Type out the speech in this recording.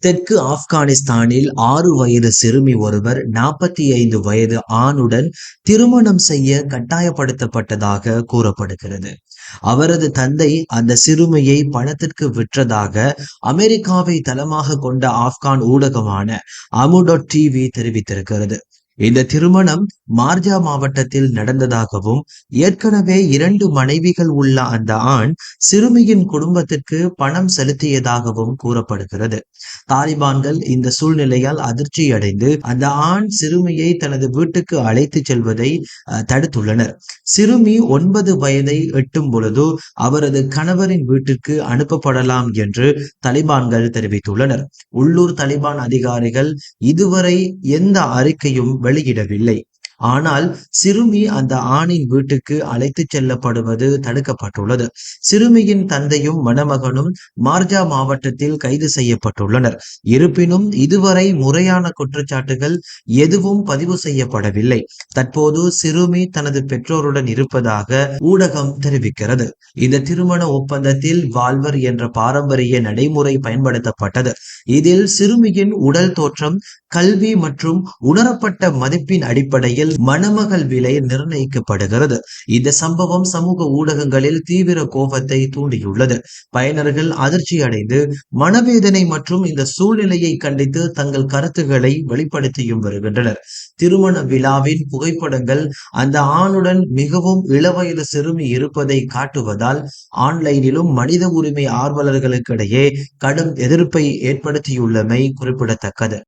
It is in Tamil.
தெற்கு ஆப்கானிஸ்தானில் ஆறு வயது சிறுமி ஒருவர் நாற்பத்தி ஐந்து வயது ஆணுடன் திருமணம் செய்ய கட்டாயப்படுத்தப்பட்டதாக கூறப்படுகிறது. அவரது தந்தை அந்த சிறுமியை பணத்திற்கு விற்றதாக அமெரிக்காவை தளமாக கொண்ட ஆப்கான் ஊடகமான அமுடோ டிவி தெரிவித்திருக்கிறது. இந்த திருமணம் மார்ஜா மாவட்டத்தில் நடந்ததாகவும் ஏற்கனவே இரண்டு மனைவிகள் உள்ள அந்த ஆண் சிறுமியின் குடும்பத்திற்கு பணம் செலுத்தியதாகவும் கூறப்படுகிறது. தாலிபான்கள் இந்த சூழ்நிலையால் அதிர்ச்சி அடைந்து அந்த ஆண் சிறுமியை தனது வீட்டுக்கு அழைத்து செல்வதை தடுத்துள்ளனர். சிறுமி ஒன்பது வயதை எட்டும் பொழுது அவரது கணவரின் வீட்டிற்கு அனுப்பப்படலாம் என்று தலிபான்கள் தெரிவித்துள்ளனர். உள்ளூர் தலிபான் அதிகாரிகள் இதுவரை எந்த அறிக்கையும் வெளியிடவில்லை ஆனால் சிறுமி அந்த ஆணின் வீட்டுக்கு அழைத்து செல்லப்படுவது தடுக்கப்பட்டுள்ளது. சிறுமியின் தந்தையும் மணமகனும் மார்ஜா மாவட்டத்தில் கைது செய்யப்பட்டுள்ளனர். இருப்பினும் இதுவரை முறையான குற்றச்சாட்டுகள் எதுவும் பதிவு செய்யப்படவில்லை. தற்போது சிறுமி தனது பெற்றோருடன் இருப்பதாக ஊடகம் தெரிவிக்கிறது. இந்த திருமண ஒப்பந்தத்தில் வால்வர் என்ற பாரம்பரிய நடைமுறை பயன்படுத்தப்பட்டது. இதில் சிறுமியின் உடல் தோற்றம் கல்வி மற்றும் உணரப்பட்ட மதிப்பின் அடிப்படையில் மணமகள் விலை நிர்ணயிக்கப்படுகிறது. இந்த சம்பவம் சமூக ஊடகங்களில் தீவிர கோபத்தை தூண்டியுள்ளது. பயனர்கள் அதிர்ச்சி அடைந்து மனவேதனை மற்றும் இந்த சூழ்நிலையை கண்டித்து தங்கள் கருத்துக்களை வெளிப்படுத்தியும் வருகின்றனர். திருமண விழாவின் புகைப்படங்கள் அந்த ஆணுடன் மிகவும் இளவயது சிறுமி இருப்பதை காட்டுவதால் ஆன்லைனிலும் மனித உரிமை ஆர்வலர்களுக்கிடையே கடும் எதிர்ப்பை ஏற்படுத்தியுள்ளமை குறிப்பிடத்தக்கது.